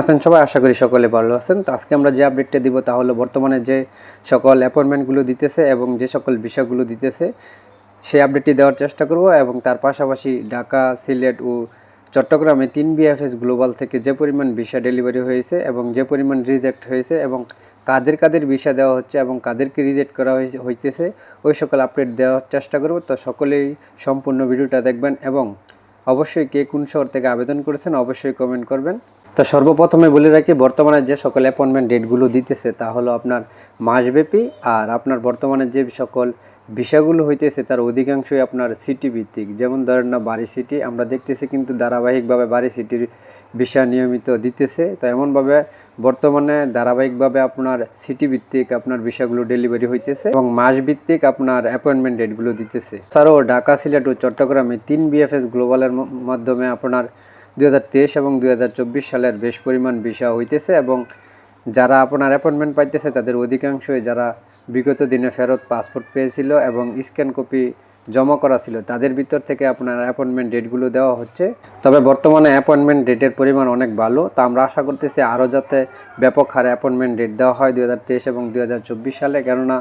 আছেন সবাই? আশা করি সকলে ভালো আছেন। তো আজকে আমরা যে আপডেটটা দিব তা হলো বর্তমানে যে সকল অ্যাপয়েন্টমেন্টগুলো দিতেছে এবং যে সকল বিষয়গুলো দিতেছে সেই আপডেটটি দেওয়ার চেষ্টা করব এবং তার পাশাপাশি ঢাকা, সিলেট ও চট্টগ্রামে তিন বিএফএস গ্লোবাল থেকে যে পরিমাণ ভিসা ডেলিভারি হয়েছে এবং যে পরিমাণ রিজেক্ট হয়েছে এবং কাদের কাদের ভিসা দেওয়া হচ্ছে এবং কাদেরকে রিজেক্ট করা হইতেছে, ওই সকল আপডেট দেওয়ার চেষ্টা করব। তো সকলেই সম্পূর্ণ ভিডিওটা দেখবেন এবং অবশ্যই কে কোন শহর থেকে আবেদন করেছেন অবশ্যই কমেন্ট করবেন। তো সর্বপ্রথমে বলে রাখি, বর্তমানে যে সকল অ্যাপয়েন্টমেন্ট ডেটগুলো দিতেছে তা হলো আপনার মাসব্যাপী আর আপনার বর্তমানে যে সকল বিষয়গুলো হইতেছে তার অধিকাংশই আপনার সিটি ভিত্তিক যেমন ধরেন না, বাড়ি সিটি, আমরা দেখতেছি কিন্তু ধারাবাহিকভাবে বাড়ি সিটির বিষয় নিয়মিত দিতেছে। তো এমনভাবে বর্তমানে ধারাবাহিকভাবে আপনার সিটি ভিত্তিক আপনার বিষয়গুলো ডেলিভারি হইতেছে এবং মাস ভিত্তিক আপনার অ্যাপয়েন্টমেন্ট ডেটগুলো দিতেছে। এছাড়াও ঢাকা, সিলেট ও চট্টগ্রামে তিন বিএফএস গ্লোবালের মাধ্যমে আপনার দুই হাজার তেইশ এবং দুই হাজার চব্বিশ সালের বেশ পরিমাণ বিষয় হইতেছে এবং যারা আপনার অ্যাপয়েন্টমেন্ট পাইতেছে, তাদের অধিকাংশই যারা বিগত দিনে ফেরত পাসপোর্ট পেয়েছিল এবং স্ক্যান কপি জমা করা ছিল, তাদের ভিতর থেকে আপনার অ্যাপয়েন্টমেন্ট ডেটগুলো দেওয়া হচ্ছে। তবে বর্তমানে অ্যাপয়েন্টমেন্ট ডেটের পরিমাণ অনেক ভালো। তা আমরা আশা করতেছি আরও যাতে ব্যাপক হারে অ্যাপয়েন্টমেন্ট ডেট দেওয়া হয় দুই হাজার তেইশ এবং দুই হাজার চব্বিশ সালে। কেননা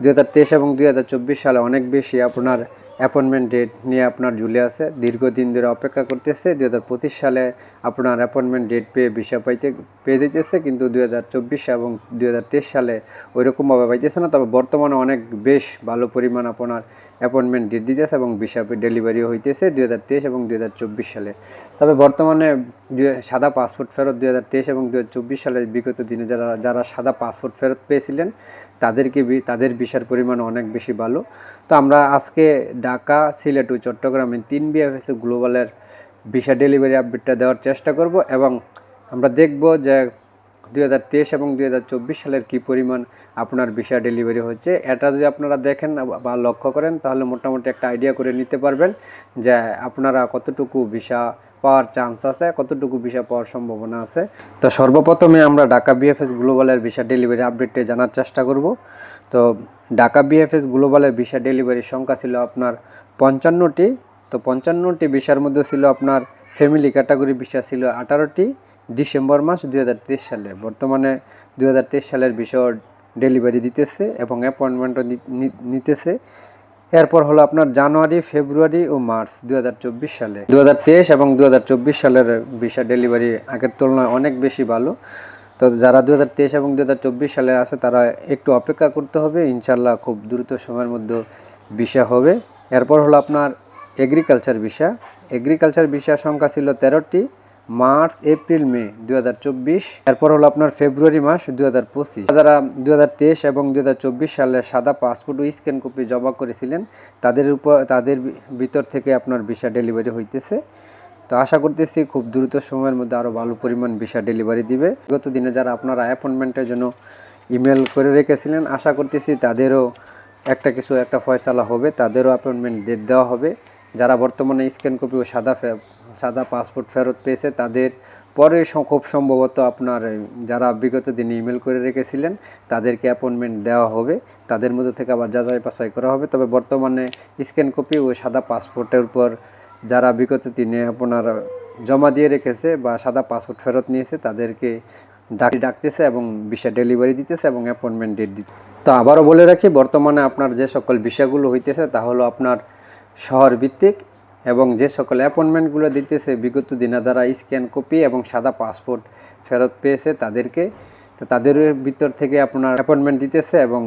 দুই হাজার তেইশ এবং দুই হাজার চব্বিশ সালে অনেক বেশি আপনার অ্যাপয়েন্টমেন্ট ডেট নিয়ে আপনার ঝুলে আছে। দীর্ঘদিন ধরে অপেক্ষা করতেছে। দু হাজার পঁচিশ সালে আপনার অ্যাপয়েন্টমেন্ট ডেট পেয়ে ভিসা পাইতে, পেয়ে যেতেছে কিন্তু দু হাজার চব্বিশ এবং দু হাজার তেইশ সালে ওইরকমভাবে পাইতেছে না। তবে বর্তমানে অনেক বেশ ভালো পরিমাণ আপনার অ্যাপয়েন্টমেন্ট ডেট দিতেছে এবং ভিসা ডেলিভারিও হইতেছে দু হাজার তেইশ এবং দু হাজার চব্বিশ সালে। তবে বর্তমানে সাদা পাসপোর্ট ফেরত দু হাজার তেইশ এবং দু হাজার চব্বিশ সালের বিগত দিনে যারা যারা সাদা পাসপোর্ট ফেরত পেয়েছিলেন, তাদেরকে তাদের ভিসার পরিমাণ অনেক বেশি ভালো। তো আমরা আজকে ঢাকা, সিলেট ও চট্টগ্রামে তিন বিএফএস গ্লোবালের ভিসা ডেলিভারি আপডেটটা দেওয়ার চেষ্টা করব এবং আমরা দেখব যে তেইশ এবং দুই হাজার চব্বিশ সালের কী পরিমাণ আপনার ভিসা ডেলিভারি হচ্ছে এটা যদি আপনারা দেখেন বা লক্ষ্য করেন, তাহলে মোটামুটি একটা আইডিয়া করে নিতে পারবেন যে আপনারা কতটুকু ভিসা পাওয়ার চান্স আছে, কতটুকু ভিসা পাওয়ার সম্ভাবনা আছে। তো সর্বপ্রথমে আমরা ঢাকা বিএফএস গ্লোবালের ভিসা ডেলিভারি আপডেটে জানার চেষ্টা করব। তো ঢাকা বিএফএস গ্লোবালের ভিসা ডেলিভারির সংখ্যা ছিল আপনার পঞ্চান্নটি। তো পঞ্চান্নটি ভিসার মধ্যে ছিল আপনার ফ্যামিলি ক্যাটাগরি ভিসা ছিল আঠারোটি। ডিসেম্বর মাস দু হাজার তেইশ সালে। বর্তমানে দু হাজার তেইশ সালের বিষয় ডেলিভারি দিতেছে এবং অ্যাপয়েন্টমেন্টও নিতেছে। এরপর হলো আপনার জানুয়ারি, ফেব্রুয়ারি ও মার্চ দু হাজার চব্বিশ সালে। দু হাজার তেইশ এবং দু হাজার চব্বিশ সালের ভিসা ডেলিভারি আগের তুলনায় অনেক বেশি ভালো। তো যারা দু হাজার তেইশ এবং দু সালের আছে, তারা একটু অপেক্ষা করতে হবে। ইনশাল্লাহ খুব দ্রুত সময়ের মধ্যে ভিসা হবে। এরপর হলো আপনার এগ্রিকালচার ভিসা এগ্রিকালচার ভিসার সংখ্যা ছিল তেরোটি। মার্চ, এপ্রিল, মে দু হাজার চব্বিশ, এরপর হলো আপনার ফেব্রুয়ারি মাস দুই হাজার পঁচিশ। যারা দু হাজার তেইশ এবং দু হাজার চব্বিশ সালে সাদা পাসপোর্ট ও স্ক্যান কপি জমা করেছিলেন, তাদের উপর, তাদের ভিতর থেকে আপনার ভিসা ডেলিভারি হইতেছে। তো আশা করতেছি খুব দ্রুত সময়ের মধ্যে আরও ভালো পরিমাণ ভিসা ডেলিভারি দিবে। গত দিনে যারা আপনারা অ্যাপয়েন্টমেন্টের জন্য ইমেল করে রেখেছিলেন, আশা করতেছি তাদেরও একটা কিছু, একটা ফয়সালা হবে, তাদেরও অ্যাপয়েন্টমেন্ট ডেট দেওয়া হবে। যারা বর্তমানে স্ক্যান কপি ও সাদা সাদা পাসপোর্ট ফেরত পেয়েছে, তাদের পরে খুব সম্ভবত আপনার যারা বিগত দিনে ইমেল করে রেখেছিলেন, তাদেরকে অ্যাপয়েন্টমেন্ট দেওয়া হবে। তাদের মধ্যে থেকে আবার যাচাই বাছাই করা হবে। তবে বর্তমানে স্ক্যান কপি ও সাদা পাসপোর্টের উপর যারা বিগত দিনে আপনার জমা দিয়ে রেখেছে বা সাদা পাসপোর্ট ফেরত নিয়েছে, তাদেরকে ডাক ডাকতেছে এবং ভিসা ডেলিভারি দিতেছে এবং অ্যাপয়েন্টমেন্ট ডেট দিতে তো আবারও বলে রাখি, বর্তমানে আপনার যে সকল বিষয়গুলো হইতেছে, তা হলো আপনার শহর ভিত্তিক এবং যে সকল অ্যাপয়েন্টমেন্টগুলো দিতেছে, বিগত দিনে দ্বারা স্ক্যান কপি এবং সাদা পাসপোর্ট ফেরত পেয়েছে তাদেরকে। তো তাদের ভিতর থেকে আপনার অ্যাপয়েন্টমেন্ট দিতেছে এবং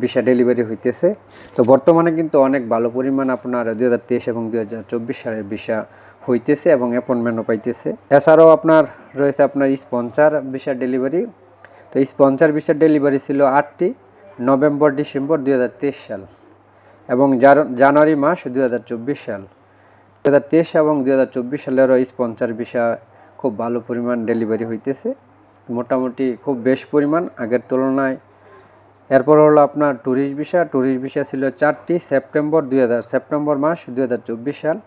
ভিসা ডেলিভারি হইতেছে। তো বর্তমানে কিন্তু অনেক ভালো পরিমাণ আপনার দুই হাজার তেইশ এবং দুই হাজার চব্বিশ সালের ভিসা হইতেছে এবং অ্যাপয়েন্টমেন্টও পাইতেছে। এছাড়াও আপনার রয়েছে আপনার স্পন্সার ভিসা ডেলিভারি। তো স্পন্সার ভিসার ডেলিভারি ছিল আটটি, নভেম্বর, ডিসেম্বর দুই হাজার তেইশ সাল এবং জানুয়ারি মাস দুই সাল। দু হাজার তেইশ এবং দু হাজার চব্বিশ সালেরও স্পন্সার ভিসা খুব ভালো পরিমাণ ডেলিভারি হইতেছে। মোটামুটি খুব বেশ পরিমাণ। আগের তুলনায় এরপর হলো আপনার ট্যুরিস্ট ভিসা ট্যুরিস্ট ভিসা ছিল চারটি সেপ্টেম্বর দুই হাজার সেপ্টেম্বর মাস দুই হাজার চব্বিশ সাল।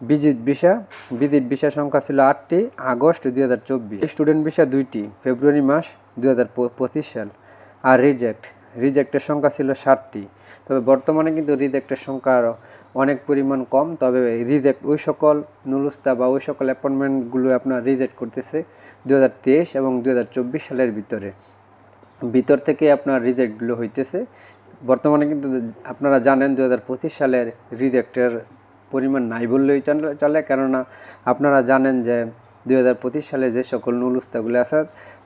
ভিজিট ভিসা ভিজিট ভিসা সংখ্যা ছিল আটটি, আগস্ট দুই হাজার চব্বিশ। স্টুডেন্ট ভিসা দুইটি ফেব্রুয়ারি মাস দুই হাজার পঁচিশ সাল। আর রিজেক্ট রিজেক্টের সংখ্যা ছিল ষাটটি। তবে বর্তমানে কিন্তু রিজেক্টের সংখ্যা অনেক পরিমাণ কম। তবে রিজেক্ট ওই সকল নুলুস্তা বা ওই সকল অ্যাপয়েন্টমেন্টগুলো আপনার রিজেক্ট করতেছে দু হাজার তেইশ এবং দু হাজার চব্বিশ সালের ভিতরে। ভিতর থেকে আপনার রিজেক্টগুলো হইতেছে। বর্তমানে কিন্তু আপনারা জানেন দু হাজার পঁচিশ সালের রিজেক্টের পরিমাণ নাই বললেই চলে। কেননা আপনারা জানেন যে দুই সালে যে সকল নুলুস্তাগুলো আছে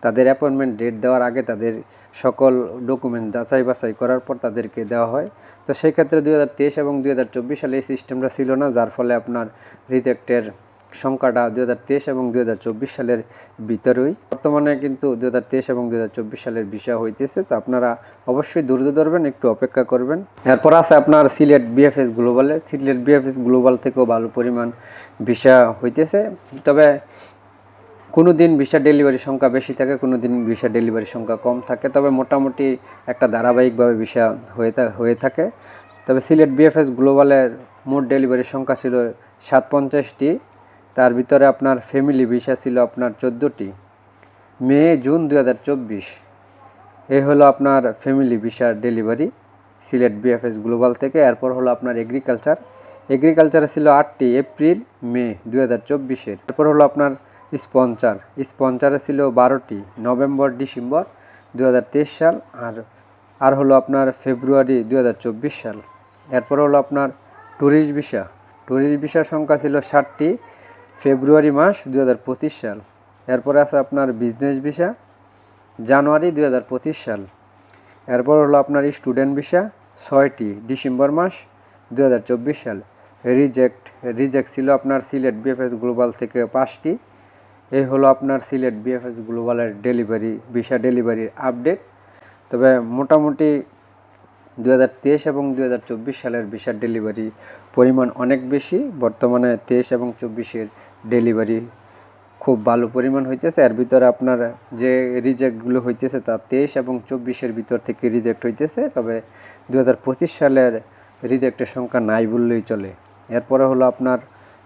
তাদের অ্যাপয়েন্টমেন্ট ডেট দেওয়ার আগে তাদের সকল ডকুমেন্ট যাচাই বাছাই করার পর তাদেরকে দেওয়া হয়। তো সেই ক্ষেত্রে দুই এবং দুই হাজার চব্বিশ সালে এই সিস্টেমটা ছিল না, যার ফলে আপনার রিজেক্টের সংখ্যাটা দুই হাজার তেইশ এবং দুই হাজার চব্বিশ সালের ভিতরেই। বর্তমানে কিন্তু দুই হাজার তেইশ এবং দুই হাজার চব্বিশ সালের বিষয় হইতেছে, তো আপনারা অবশ্যই ধৈর্য ধরবেন, একটু অপেক্ষা করবেন। এরপর আছে আপনার সিলেট বিএফএস গ্লোবালে সিলেট বিএফএস গ্লোবাল থেকেও ভালো পরিমাণ ভিসা হইতেছে, তবে কোনো দিন ভিসা ডেলিভারি সংখ্যা বেশি থাকে কোনো দিন ভিসা ডেলিভারি সংখ্যা কম থাকে, তবে মোটামুটি একটা ধারাবাহিকভাবে ভিসা হয়ে হয়ে থাকে। তবে সিলেট বিএফএস গ্লোবালের মোট ডেলিভারি সংখ্যা ছিল সাত পঞ্চাশটি তার ভিতরে আপনার ফ্যামিলি ভিসা ছিল আপনার চোদ্দোটি। মে, জুন দু হাজার চব্বিশ। এই হলো আপনার ফ্যামিলি ভিসার ডেলিভারি সিলেট বিএফএস গ্লোবাল থেকে। এরপর হলো আপনার এগ্রিকালচার এগ্রিকালচারে ছিল আটটি, এপ্রিল, মে দু হাজার চব্বিশের। এরপর হলো আপনার স্পন্সার স্পন্সারে ছিল বারোটি, নভেম্বর, ডিসেম্বর দু হাজার তেইশ সাল আর আর হলো আপনার ফেব্রুয়ারি দু হাজার চব্বিশ সাল। এরপর হলো আপনার ট্যুরিস্ট ভিসা ট্যুরিস্ট ভিসার সংখ্যা ছিল ষাটটি ফেব্রুয়ারি মাস দু হাজার পঁচিশ সাল। এরপরে আছে আপনার বিজনেস ভিসা জানুয়ারি দু হাজার পঁচিশ সাল। এরপর হলো আপনার স্টুডেন্ট ভিসা ছয়টি ডিসেম্বর মাস দু হাজার চব্বিশ সাল। রিজেক্ট রিজেক্ট ছিল আপনার সিলেট বিএফএস গ্লোবাল থেকে পাঁচটি। এই হলো আপনার সিলেট বিএফএস গ্লোবালের ডেলিভারি ভিসা ডেলিভারির আপডেট তবে মোটামুটি দু হাজার তেইশ এবং দু হাজার চব্বিশ সালের ভিসার ডেলিভারি পরিমাণ অনেক বেশি। বর্তমানে তেইশ এবং চব্বিশের ডেলিভারি খুব ভালো পরিমাণ হইতেছে। এর ভিতরে আপনার যে রিজেক্টগুলো হইতেছে তা তেইশ এবং চব্বিশের ভিতর থেকে রিজেক্ট হইতেছে। তবে দু হাজার পঁচিশ সালের রিজেক্টের সংখ্যা নাই বললেই চলে। এরপরে হলো আপনার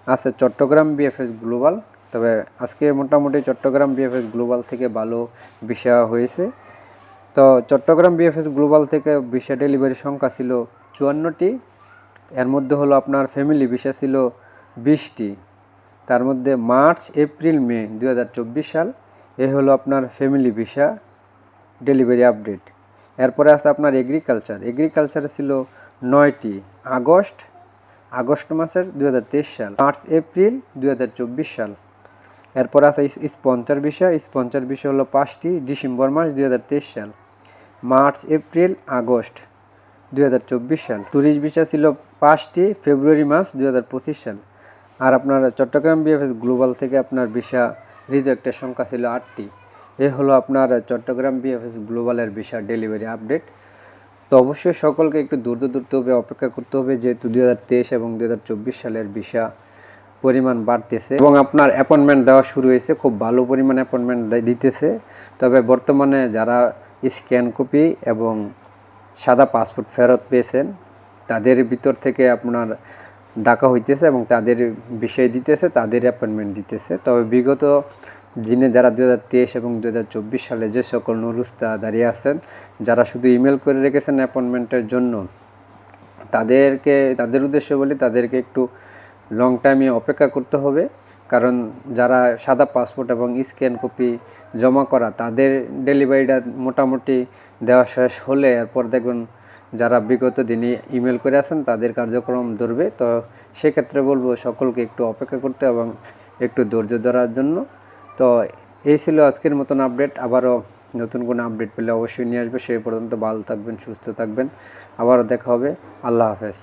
আছে চট্টগ্রাম বিএফএস গ্লোবাল তবে আজকে মোটামুটি চট্টগ্রাম বিএফএস গ্লোবাল থেকে ভালো বিষয় হয়েছে। তো চট্টগ্রাম বিএফএস গ্লোবাল থেকে ভিসা ডেলিভারি সংখ্যা ছিল চুয়ান্নটি। এর মধ্যে হলো আপনার ফ্যামিলি ভিসা ছিল বিশটি। তার মধ্যে মার্চ, এপ্রিল, মে দু হাজার চব্বিশ সাল, এ হলো আপনার ফ্যামিলি ভিসা ডেলিভারি আপডেট এরপরে আছে আপনার এগ্রিকালচার এগ্রিকালচারে ছিল নয়টি, আগস্ট আগস্ট মাসের দু হাজার তেইশ সাল, মার্চ, এপ্রিল দু হাজার চব্বিশ সাল। এরপর আছে স্পন্সর বিষয় স্পন্সর বিষয় হলো পাঁচটি, ডিসেম্বর মাস দু হাজার তেইশ সাল। মার্চ, এপ্রিল, আগস্ট দু হাজার চব্বিশ সাল। ট্যুরিস্ট ভিসা ছিল পাঁচটি, ফেব্রুয়ারি মাস দু হাজার পঁচিশ সাল। আর আপনার চট্টগ্রাম বিএফএস গ্লোবাল থেকে আপনার ভিসা রিজেক্টের সংখ্যা ছিল আটটি। এ হলো আপনার চট্টগ্রাম বিএফএস গ্লোবালের ভিসা ডেলিভারি আপডেট। তো অবশ্যই সকলকে একটু ধৈর্য ধরতে হবে অপেক্ষা করতে হবে, যেহেতু দুই হাজার তেইশ এবং দুই হাজার চব্বিশ সালের ভিসা পরিমাণ বাড়তেছে এবং আপনার অ্যাপয়েন্টমেন্ট দেওয়া শুরু হয়েছে, খুব ভালো পরিমাণ অ্যাপয়েন্টমেন্ট দিতেছে। তবে বর্তমানে যারা স্ক্যান কপি এবং সাদা পাসপোর্ট ফেরত পেয়েছেন। তাদের ভিতর থেকে আপনার ডাকা হইতেছে এবং তাদের বিষয় দিতেছে, তাদের অ্যাপয়েন্টমেন্ট দিতেছে। তবে বিগত দিনে যারা দু হাজার তেইশ এবং দু হাজার চব্বিশ সালে যে সকল নুরুস্তা দাঁড়িয়ে আছেন, যারা শুধু ইমেল করে রেখেছেন অ্যাপয়েন্টমেন্টের জন্য, তাদেরকে, তাদের উদ্দেশ্য বলি তাদেরকে একটু লং টাইমে অপেক্ষা করতে হবে। কারণ যারা সাদা পাসপোর্ট এবং স্ক্যান কপি জমা করা, তাদের ডেলিভারিটা মোটামুটি দেওয়া শেষ হলে এরপর দেখবেন যারা বিগত দিনে ইমেল করে আছেন, তাদের কার্যক্রম ধরবে। তো সেক্ষেত্রে বলব সকলকে একটু অপেক্ষা করতে এবং একটু ধৈর্য ধরার জন্য। তো এই ছিল আজকের মতন আপডেট আবারও নতুন কোনো আপডেট পেলে অবশ্যই নিয়ে আসবে। সেই পর্যন্ত ভালো থাকবেন, সুস্থ থাকবেন। আবারও দেখা হবে। আল্লাহ হাফেজ।